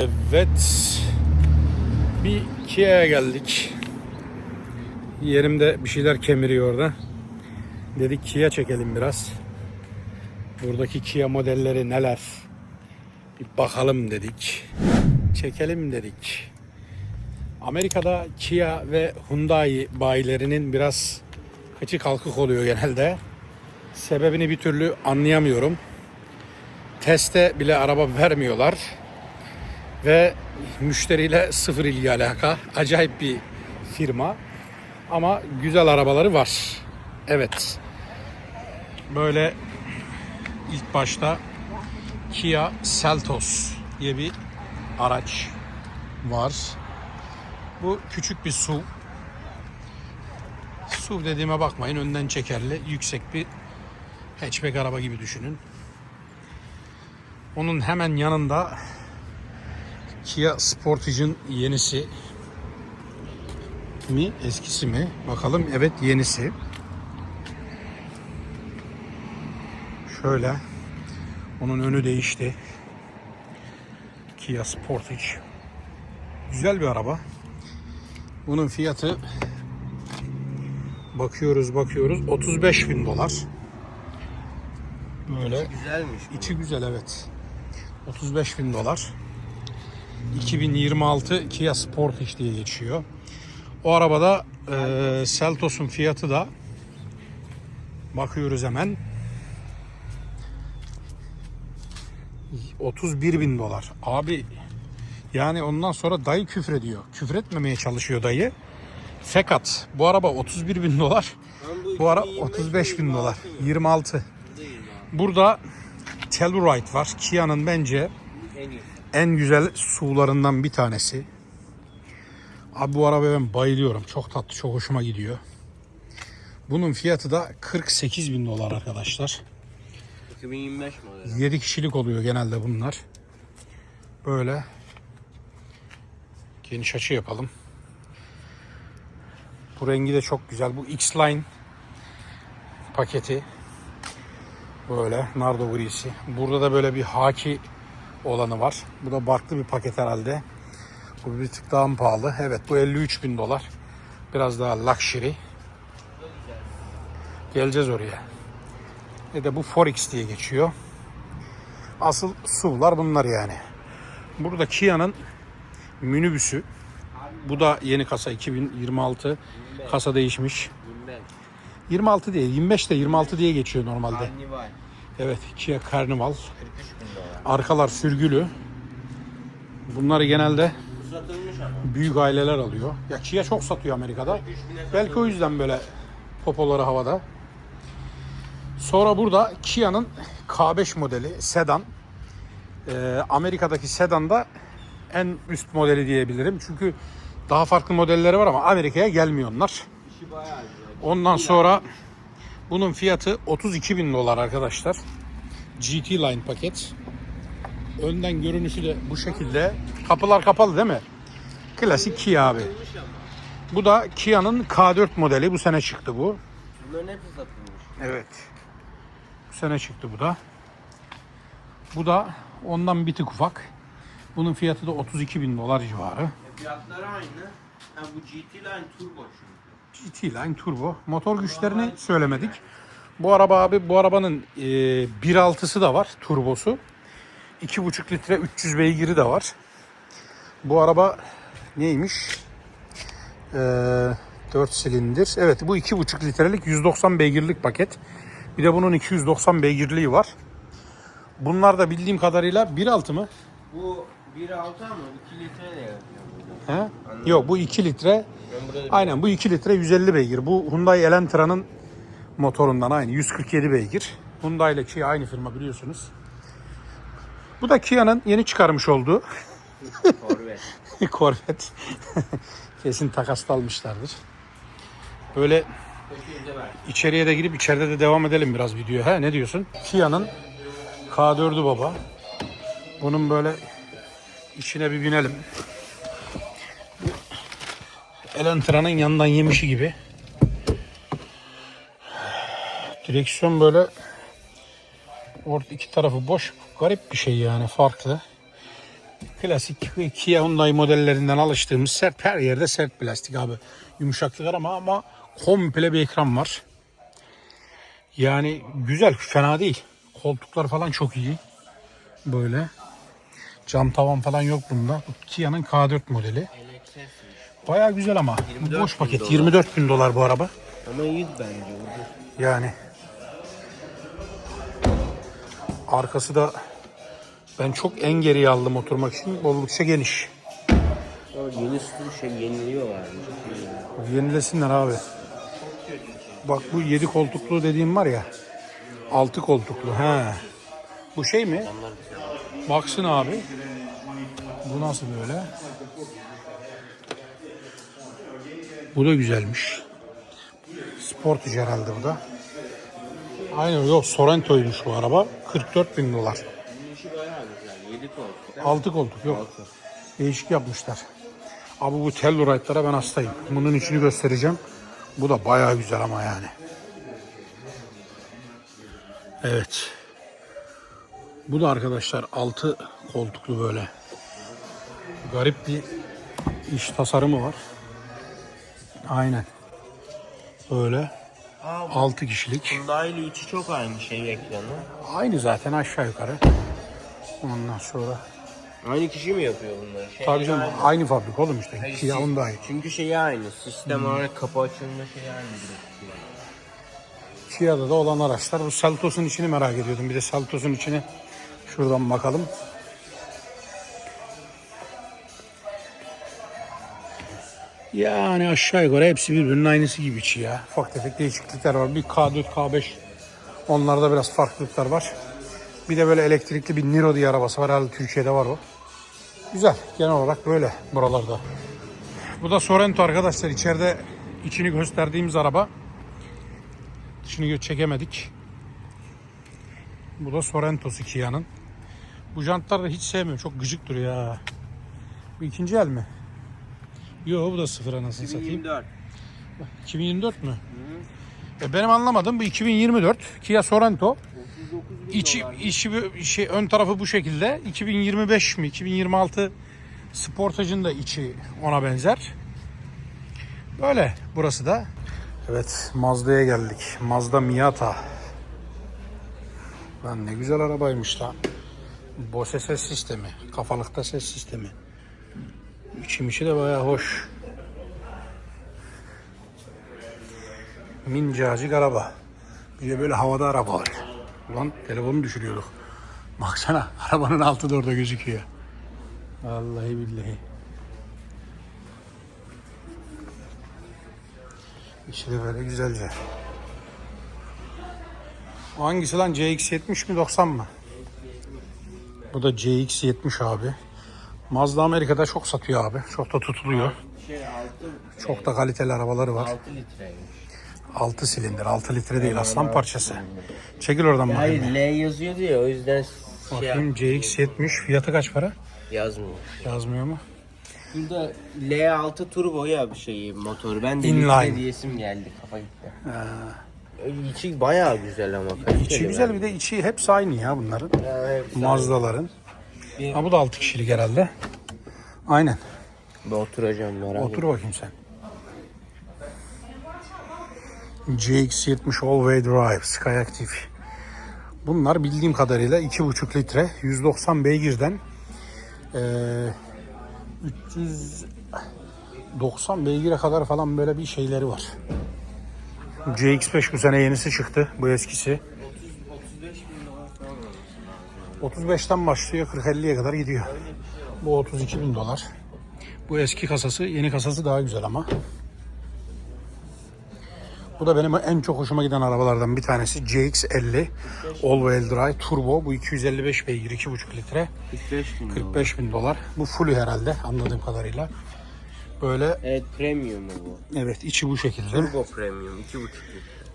Evet. Bir Kia'ya geldik. Yerimde bir şeyler kemiriyor orada. Dedik Kia çekelim biraz. Buradaki Kia modelleri neler? Bir bakalım dedik. Çekelim dedik. Amerika'da Kia ve Hyundai bayilerinin biraz kıçı kalkık oluyor genelde. Sebebini bir türlü anlayamıyorum. Teste bile araba vermiyorlar. Ve müşteriyle sıfır ilgi alaka. Acayip bir firma. Ama güzel arabaları var. Evet. Böyle ilk başta Kia Seltos diye bir araç var. Bu küçük bir SUV. SUV dediğime bakmayın. Önden çekerli, yüksek bir hatchback araba gibi düşünün. Onun hemen yanında Kia Sportage'ın yenisi mi eskisi mi? Bakalım evet yenisi. Şöyle onun önü değişti. Kia Sportage. Güzel bir araba. Bunun fiyatı bakıyoruz bakıyoruz 35 bin dolar. Böyle Güzelmiş. içi güzel evet. 35 bin dolar 2026 Kia Sportage diye geçiyor. O arabada e, Seltos'un fiyatı da bakıyoruz hemen 31 bin dolar. Abi yani ondan sonra dayı küfrediyor. Küfretmemeye çalışıyor dayı. Fakat bu araba 31 bin dolar. Bu ara 35 bin dolar. 26. Burada Telluride var. Kia'nın bence En iyi. En güzel sularından bir tanesi. Abi bu arabaya ben bayılıyorum. Çok tatlı, çok hoşuma gidiyor. Bunun fiyatı da 48 bin dolar arkadaşlar. 2025 modeli. 7 kişilik oluyor genelde bunlar. Böyle geniş açı yapalım. Bu rengi de çok güzel. Bu X-Line paketi. Böyle nardo grisi. Burada da böyle bir haki olanı var. Bu da farklı bir paket herhalde. Bu bir tık daha mı pahalı? Evet bu 53 bin dolar. Biraz daha luxury. Geleceğiz oraya. Ve de bu Forex diye geçiyor. Asıl SUV'lar bunlar yani. Burada Kia'nın minibüsü. Bu da yeni kasa 2026 kasa değişmiş. 25. 26 değil 25 de 26 diye geçiyor normalde. Carnival. Evet Kia Carnival. 43 bin dolar. Arkalar sürgülü. Bunları genelde büyük aileler alıyor. Ya Kia çok satıyor Amerika'da. Belki o yüzden böyle popoları havada. Sonra burada Kia'nın K5 modeli sedan. Ee, Amerika'daki sedan da en üst modeli diyebilirim. Çünkü daha farklı modelleri var ama Amerika'ya gelmiyor onlar. Ondan sonra bunun fiyatı 32 bin dolar arkadaşlar. GT Line paket. Önden görünüşü de bu şekilde. Kapılar kapalı değil mi? Klasik Kia abi. Bu da Kia'nın K4 modeli. Bu sene çıktı bu. Bunların hepsi satılmış. Evet. Bu sene çıktı bu da. Bu da ondan bir tık ufak. Bunun fiyatı da 32 bin dolar civarı. E fiyatları aynı. Ha bu GT Line Turbo çünkü. GT Line Turbo. Motor güçlerini söylemedik. Bu araba abi bu arabanın e, 1.6'sı da var turbosu. 2.5 litre 300 beygiri de var. Bu araba neymiş? E, 4 silindir. Evet bu 2.5 litrelik 190 beygirlik paket. Bir de bunun 290 beygirliği var. Bunlar da bildiğim kadarıyla 1.6 mı? Bu 1.6 ama 2 litre de. He? Yok bu 2 litre. Aynen bu 2 litre 150 beygir. Bu Hyundai Elantra'nın motorundan aynı 147 beygir. Hyundai ile Kia aynı firma biliyorsunuz. Bu da Kia'nın yeni çıkarmış olduğu Corvette. Corvette. Kesin takasla almışlardır. Böyle içeriye de girip içeride de devam edelim biraz video. He ne diyorsun? Kia'nın K4'ü baba. Bunun böyle içine bir binelim. Elantra'nın yandan yemişi gibi. Direksiyon böyle orta iki tarafı boş. Garip bir şey yani farklı. Klasik Kia Hyundai modellerinden alıştığımız sert her yerde sert plastik abi. Yumuşaklık var ama ama komple bir ekran var. Yani güzel, fena değil. Koltuklar falan çok iyi. Böyle. Cam tavan falan yok bunda. Bu Kia'nın K4 modeli. Baya güzel ama. Bu 24 boş paket. dolar. 24 bin dolar bu araba. Ama iyi bence. Yani. Arkası da ben çok en geriye aldım oturmak için. Oldukça geniş. Yeni sürü şey yeniliyorlar. Yenilesinler abi. Bak bu 7 koltuklu dediğim var ya. 6 koltuklu. He. Bu şey mi? Baksın abi. Bu nasıl böyle? Bu da güzelmiş. Sportage herhalde bu da. Aynen yok Sorrento'ymuş bu araba. 44 bin dolar. Güzel. 7 koltuk. 6 koltuk yok. Değişik yapmışlar. Abi bu Telluride'lara ben hastayım. Bunun içini göstereceğim. Bu da bayağı güzel ama yani. Evet. Bu da arkadaşlar 6 koltuklu böyle. Garip bir iş tasarımı var. Aynen. Böyle. Aa, 6 kişilik. Hyundai ile içi çok aynı şey ekranı. Aynı zaten aşağı yukarı. Ondan sonra. Aynı kişi mi yapıyor bunları? Şey Tabii canım aynı. aynı fabrika oğlum işte. Hayır, Kia Hyundai. Çünkü şeyi aynı. Sistem olarak kapı açılma şeyi aynı. Kia'da da olan araçlar. Bu Seltos'un içini merak ediyordum. Bir de Seltos'un içini şuradan bakalım. Yani aşağı yukarı hepsi birbirinin aynısı gibi içi ya. Ufak tefek değişiklikler var. Bir K4, K5 onlarda biraz farklılıklar var. Bir de böyle elektrikli bir Niro diye arabası var. Herhalde Türkiye'de var o. Güzel. Genel olarak böyle buralarda. Bu da Sorento arkadaşlar. İçeride içini gösterdiğimiz araba. Dışını çekemedik. Bu da Sorrento'su Kia'nın. Bu jantları hiç sevmiyorum. Çok gıcık duruyor ha. Bu ikinci el mi? Yo bu da sıfır anasını satayım. 2024. 2024 mü? E benim anlamadığım bu 2024 Kia Sorento. 39 bin İçi, içi şey, ön tarafı bu şekilde. 2025 mi? 2026 Sportage'ın da içi ona benzer. Böyle burası da. Evet Mazda'ya geldik. Mazda Miata. Lan ne güzel arabaymış lan. Bose ses sistemi. Kafalıkta ses sistemi. İçim içi de bayağı hoş. Mincacık araba. Bir de böyle havada araba var. Ulan telefonu düşürüyorduk. Baksana arabanın altı da orada gözüküyor. Vallahi billahi. İçi de böyle güzelce. O hangisi lan CX-70 mi 90 mı? Bu da CX-70 abi. Mazda Amerika'da çok satıyor abi. Çok da tutuluyor. Şey 6, Çok da kaliteli arabaları var. 6 litreymiş. 6 silindir. 6 litre değil aslan parçası. Çekil oradan bakayım. Hayır L yazıyordu ya o yüzden şey Bakayım CX-70 fiyatı kaç para? yazmıyor. Yazmıyor mu? Burada L6 turbo ya bir şeyi motoru. Ben de Inline. diyesim geldi kafa gitti. Ee. İçi bayağı güzel ama. İçi güzel bir de içi hepsi aynı ya bunların. Evet. Mazdaların. Bir- Ha bu da 6 kişilik herhalde. Aynen. Bir oturacağım merak Otur bakayım sen. CX-70 All-Wheel Drive Skyactiv. Bunlar bildiğim kadarıyla 2,5 litre 190 beygirden eee 390 beygire kadar falan böyle bir şeyleri var. CX-5 bu sene yenisi çıktı. Bu eskisi. 35'ten başlıyor 40-50'ye kadar gidiyor. Bu 32 bin dolar. Bu eski kasası, yeni kasası daha güzel ama. Bu da benim en çok hoşuma giden arabalardan bir tanesi. CX-50 All-Wheel Drive Turbo. Bu 255 beygir, 2,5 litre. 45 bin dolar. 45 bin dolar. Bu full herhalde anladığım kadarıyla. Böyle Evet premium bu? evet içi bu şekilde. Turbo premium 2.5 litre.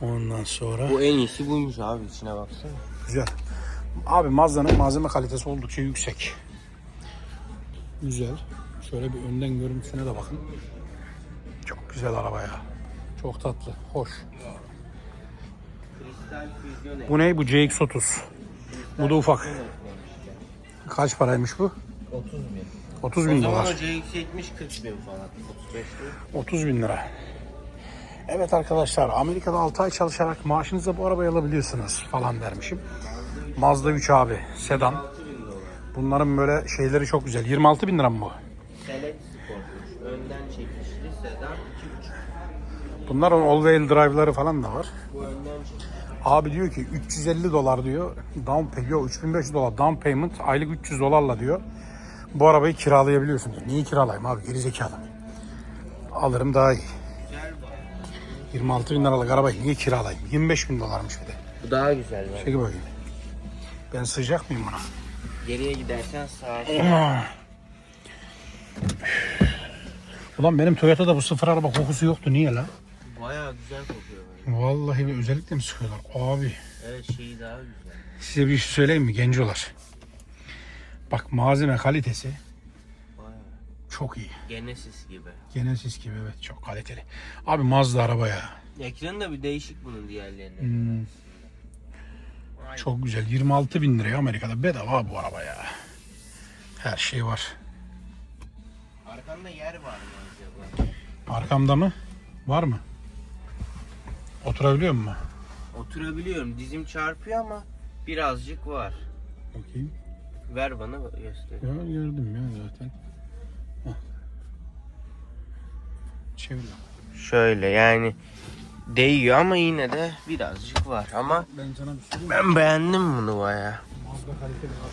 Ondan sonra Bu en iyisi buymuş abi içine baksana. güzel. Abi Mazda'nın malzeme kalitesi oldukça yüksek. Güzel. Şöyle bir önden görüntüsüne de bakın. Çok güzel araba ya. Çok tatlı, hoş. Bu ne? Bu CX-30. Bu da ufak. Kaç paraymış bu? 30 bin. 30 O bin dolar. o CX-70 40 bin falan. 35 değil. 30 bin lira. Evet arkadaşlar Amerika'da 6 ay çalışarak maaşınızla bu arabayı alabiliyorsunuz falan dermişim. Mazda 3 abi sedan. 6 bin dolar. Bunların böyle şeyleri çok güzel. 26 bin lira mı bu? Select Sport'muş. Önden çekişli sedan 2.5. Bunların all-wheel drive'ları falan da var. Bu önden çekişli. Abi diyor ki 350 dolar diyor. Down pay, yok 3500 dolar down payment aylık 300 dolarla diyor. Bu arabayı kiralayabiliyorsun diyor. Niye kiralayayım abi geri zekalı. Alırım daha iyi. Güzel bu. 26 bin liralık arabayı niye kiralayayım? 25 bin dolarmış bir de. Bu daha güzel. Çekil bakayım. Ben sıcak mıyım buna? Geriye gidersen sağa Ulan benim Toyota'da bu sıfır araba kokusu yoktu. Niye la? Bayağı güzel kokuyor böyle. Vallahi bir özellikle mi sıkıyorlar? Abi Evet şeyi daha güzel. size bir şey söyleyeyim mi gencolar? Bak malzeme kalitesi Bayağı. çok iyi. Genesis gibi. Genesis gibi evet çok kaliteli. Abi Mazda araba ya. Ekranı da bir değişik bunun diğerlerine. Hmm. Çok güzel. 26 bin liraya Amerika'da bedava bu araba ya. Her şey var. Arkanda yer var mı acaba? Arkamda mı? Var mı? Oturabiliyor mu? Oturabiliyorum. Dizim çarpıyor ama birazcık var. Bakayım. Ver bana göster. Ya gördüm ya zaten. Heh. Çevir. Şöyle yani değiyor ama yine de birazcık var ama Ben sana bir söyleyeyim. ben beğendim bunu baya. Mazda kaliteli var.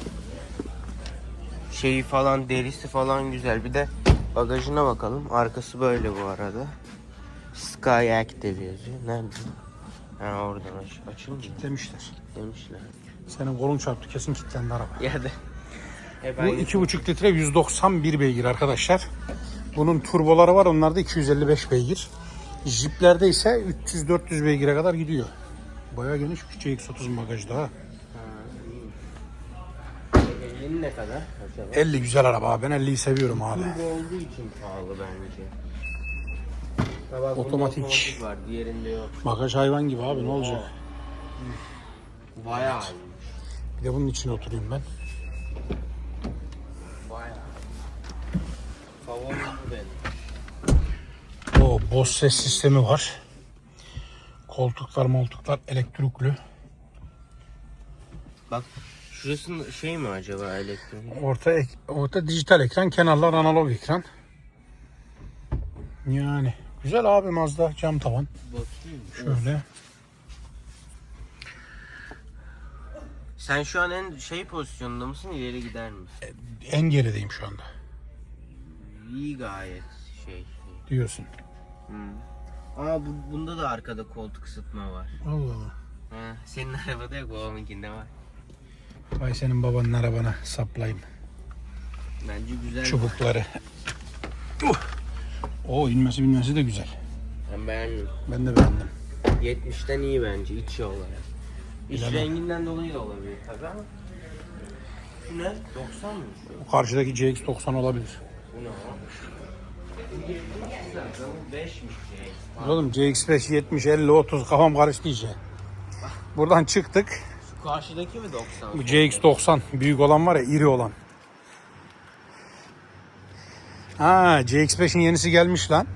Şeyi falan derisi falan güzel. Bir de bagajına bakalım. Arkası böyle bu arada. Sky Active yazıyor. Nerede? Ha oradan aç açınca Demişler. demişler. Senin kolun çarptı kesin kilitlendi araba. Ya da e Bu ben 2,5 litre 191 beygir arkadaşlar. Bunun turboları var onlarda 255 beygir. Jeeplerde ise 300-400 beygire kadar gidiyor. Bayağı geniş bir CX-30 bagajda ha. Elin ne kadar acaba? 50 güzel araba abi. Ben 50'yi seviyorum abi. Turbo olduğu için pahalı bence. Bak, bunda Otomatik. otomatik var. Diğerinde yok. Bagaj hayvan gibi abi ne olacak? Bayağı iyi. Bir de bunun içine oturayım ben. Bayağı. Favorim bu benim. O Bose ses sistemi var. Koltuklar moltuklar elektrikli. Bak şurası şey mi acaba elektronik? Orta ek- orta dijital ekran, kenarlar analog ekran. Yani güzel abi Mazda cam tavan. Bakayım. Şöyle. Sen şu an en şey pozisyonunda mısın ileri gider misin? En gerideyim şu anda İyi gayet şey. diyorsun. Aa bu, bunda da arkada koltuk ısıtma var. Allah Allah. Ha, senin arabada yok babamınkinde var. Vay senin babanın arabana saplayayım. Bence güzel. Çubukları. Uh. O inmesi binmesi de güzel. Ben beğendim. Ben de beğendim. 70'ten iyi bence iç olarak. İç Bilemem. renginden dolayı da olabilir tabii ama. Bu ne? 90 mı? Bu karşıdaki CX-90 olabilir. Bu ne o? 5'miş. Oğlum CX-5 70, 50, 30 kafam karıştı iyice. Buradan çıktık. Şu karşıdaki mi 90? Bu CX-90 büyük olan var ya iri olan. Ha CX-5'in yenisi gelmiş lan.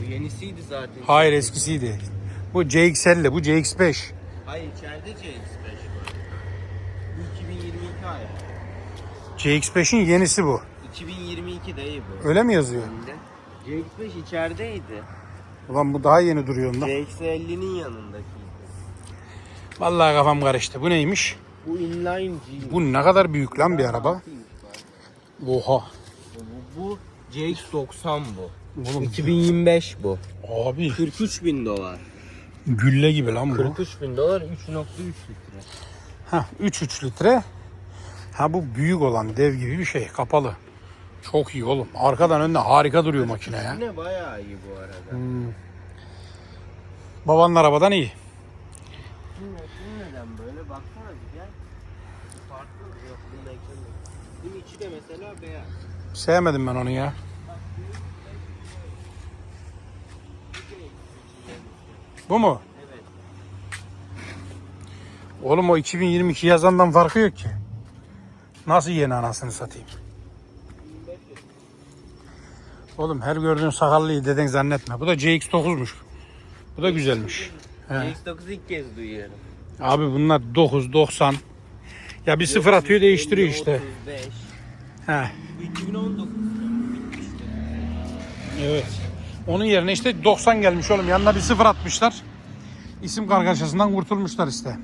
O yenisiydi zaten. Hayır eskisiydi. Bu CX-50 bu CX-5. Hayır içeride CX-5 var. Bu 2022 ayı. CX-5'in yenisi bu. 2022 değil bu. Öyle mi yazıyor? Önünde. CX-5 içerideydi. Ulan bu daha yeni duruyor onda. CX-50'nin yanındakiydi. Vallahi kafam karıştı. Bu neymiş? Bu inline G. Bu ne kadar büyük lan bir araba. Oha. Bu, bu CX-90 bu. Oğlum 2025 bu. abi 43 bin dolar. gülle gibi lan bu. 43 bin dolar 3.3 litre. Ha 3-3 litre. Ha bu büyük olan dev gibi bir şey kapalı. Çok iyi oğlum. Arkadan önden harika duruyor makine ya. Yine bayağı iyi bu arada. Babanın arabadan iyi. Bu neden böyle? Baksana bir gel. Farklı yok bunun ekranı. Bunun içi de mesela beyaz. Sevmedim ben onu ya. Bu mu? Evet. Oğlum o 2022 yazandan farkı yok ki. Nasıl yeni anasını satayım? Oğlum her gördüğün sakallıyı deden zannetme. Bu da CX9'muş. Bu da güzelmiş. He. X9 ilk kez duyuyorum. Abi bunlar 9, 90. Ya bir sıfır atıyor değiştiriyor işte. 35. He. 2019. Evet. Onun yerine işte 90 gelmiş oğlum. Yanına bir sıfır atmışlar. İsim kargaşasından kurtulmuşlar işte.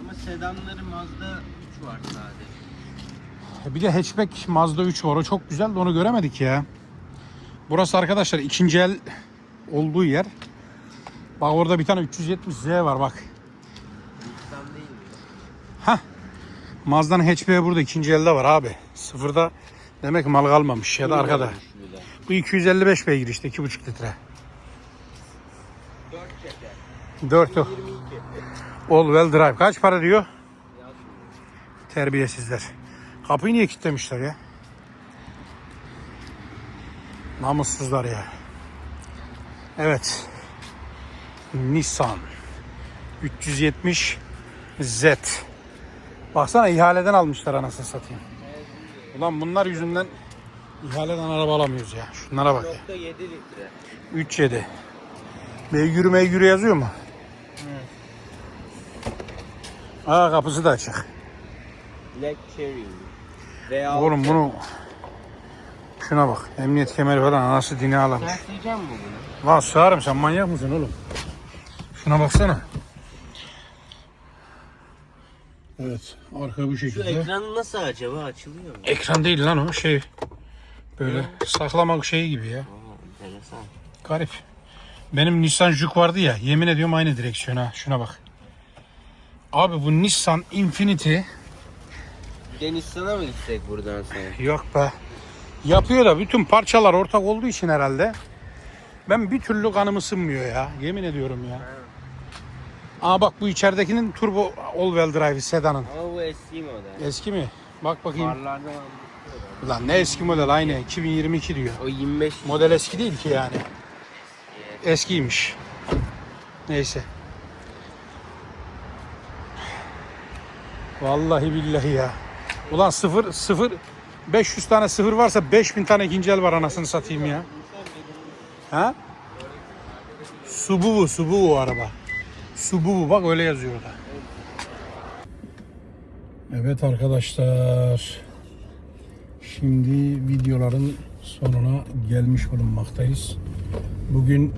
Ama sedanları Mazda 3 var sadece. Bir de hatchback Mazda 3 var. O çok güzel de onu göremedik ya. Burası arkadaşlar ikinci el olduğu yer. Bak orada bir tane 370Z var bak. Hah. Mazda'nın hatchback'i burada ikinci elde var abi. Sıfırda demek mal kalmamış ya da arkada. Bu 255 beygir işte 2,5 litre. 4 çeker. 4 o. 22. All wheel drive. Kaç para diyor? Terbiyesizler. Kapıyı niye kilitlemişler ya? Namussuzlar ya. Evet. Nissan 370 Z. Baksana ihaleden almışlar anasını satayım. Ulan bunlar yüzünden ihaleden araba alamıyoruz ya. Şunlara bak ya. 4.7 litre. 3.7. Beygürü meygürü yazıyor mu? Aa kapısı da açık. Black Cherry. V6. Oğlum bunu şuna bak. Emniyet kemeri falan anası dini ağlamış. Sen sığacak mı bunu? Lan sığarım sen manyak mısın oğlum? Şuna baksana. Evet arka bu Şu şekilde. ekranı nasıl acaba açılıyor mu? Ekran değil lan o şey. Böyle saklamak şeyi gibi ya. Aa, enteresan. Garip. Benim Nissan Juke vardı ya. Yemin ediyorum aynı direksiyon ha. Şuna bak. Abi bu Nissan Infiniti Bir de Nissan'a mı gitsek buradan sonra? Yok be. Yapıyor da bütün parçalar ortak olduğu için herhalde. Ben bir türlü kanım ısınmıyor ya. Yemin ediyorum ya. Aa bak bu içeridekinin turbo all-wheel drive sedanın. Ama bu eski model. Eski mi? Bak bakayım. Farlardan. Ulan ne eski model aynı 2022 diyor. O 25 Model eski değil ki yani. Eskiymiş. Neyse. Vallahi billahi ya. Ulan sıfır sıfır 500 tane sıfır varsa 5000 tane ikinci el var anasını satayım ya. Ha? Subaru, Subaru araba. Subaru bak öyle yazıyor orada. Evet arkadaşlar. Şimdi videoların sonuna gelmiş bulunmaktayız. Bugün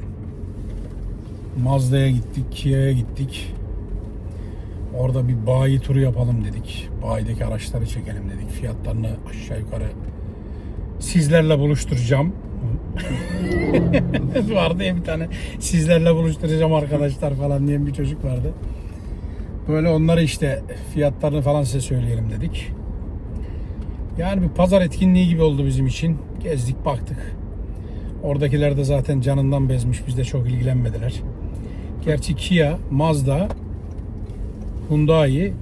Mazda'ya gittik, Kia'ya gittik. Orada bir bayi turu yapalım dedik. Bayideki araçları çekelim dedik. Fiyatlarını aşağı yukarı sizlerle buluşturacağım. vardı ya bir tane sizlerle buluşturacağım arkadaşlar falan diyen bir çocuk vardı. Böyle onları işte fiyatlarını falan size söyleyelim dedik. Yani bir pazar etkinliği gibi oldu bizim için. Gezdik baktık. Oradakiler de zaten canından bezmiş. Bizde çok ilgilenmediler. Gerçi Kia, Mazda, Hyundai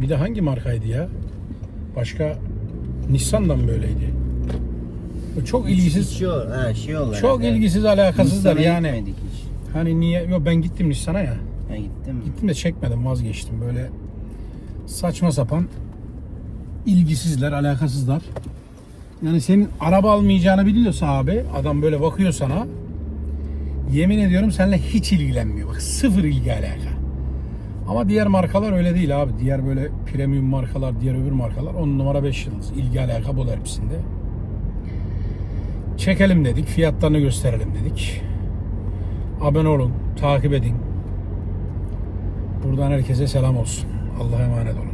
bir de hangi markaydı ya? Başka Nissan'dan mı böyleydi? Çok ilgisiz. Şey, ol- ha, şey olarak. Çok yani. ilgisiz alakasızlar yani. hiç. Hani niye? Yok ben gittim Nissan'a ya. Ha gittin mi? Gittim de çekmedim vazgeçtim. Böyle saçma sapan ilgisizler, alakasızlar. Yani senin araba almayacağını biliyorsa abi adam böyle bakıyor sana. Yemin ediyorum seninle hiç ilgilenmiyor. Bak sıfır ilgi alaka. Ama diğer markalar öyle değil abi. Diğer böyle premium markalar, diğer öbür markalar 10 numara 5 yıldız. İlgi alaka bol hepsinde. Çekelim dedik. Fiyatlarını gösterelim dedik. Abone olun, takip edin. Buradan herkese selam olsun. Allah'a emanet olun.